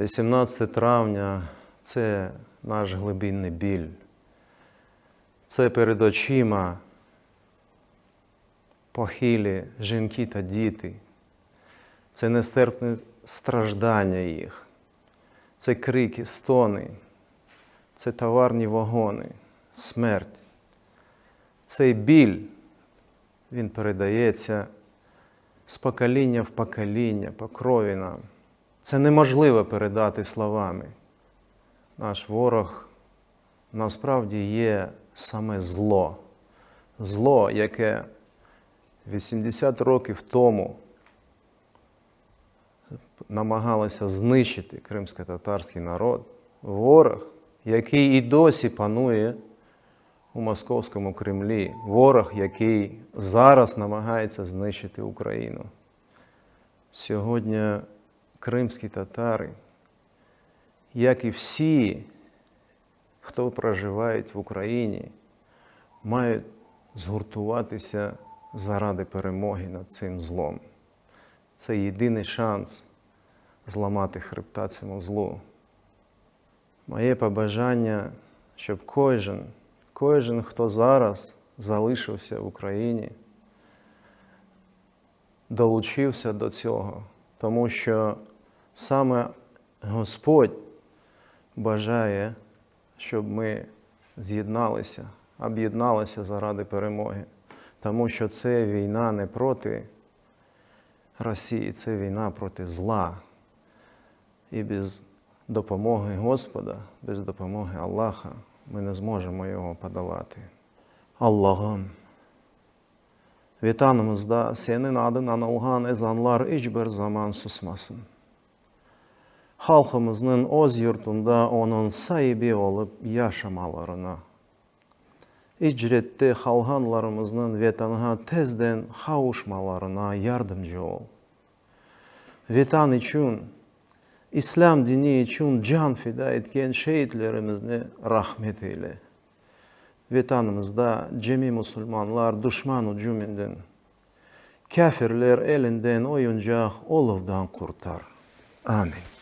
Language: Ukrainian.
18 травня це наш глибинний біль. Це перед очима похилі жінки та діти. Це нестерпне страждання їх. Це крики, стони, це товарні вагони, смерть. Цей біль, він передається з покоління в покоління, по крові нам. Це неможливо передати словами. Наш ворог насправді є саме зло. Зло, яке 80 років тому намагалося знищити кримсько-татарський народ, ворог, який і досі панує у московському Кремлі, ворог, який зараз намагається знищити Україну. Сьогодні кримські татари, як і всі, хто проживають в Україні, мають згуртуватися заради перемоги над цим злом. Це єдиний шанс зламати хребта цьому злу. Моє побажання, щоб кожен, кожен, хто зараз залишився в Україні, долучився до цього, тому що саме Господь бажає, щоб ми з'єдналися, об'єдналися заради перемоги, тому що це війна не проти Росії, це війна проти зла. І без допомоги Господа, без допомоги Аллаха ми не зможемо його подолати. Allah'ım Vatanımızda senin adın anılgan ezanlar hiçbir zaman susmasın. Halkımızın öz yurtunda onun sahibi olup yaşamalarına, icretli halhanlarımızın vatanına tezden kavuşmalarına yardımcı ol. Vatan için, İslam dini için can feda etken şehitlerimizi rahmet eyle. Vatanımızda cemi Müslümanlar düşman hücuminden, kafirler elinden oyuncak oluvdan kurtar. Amin.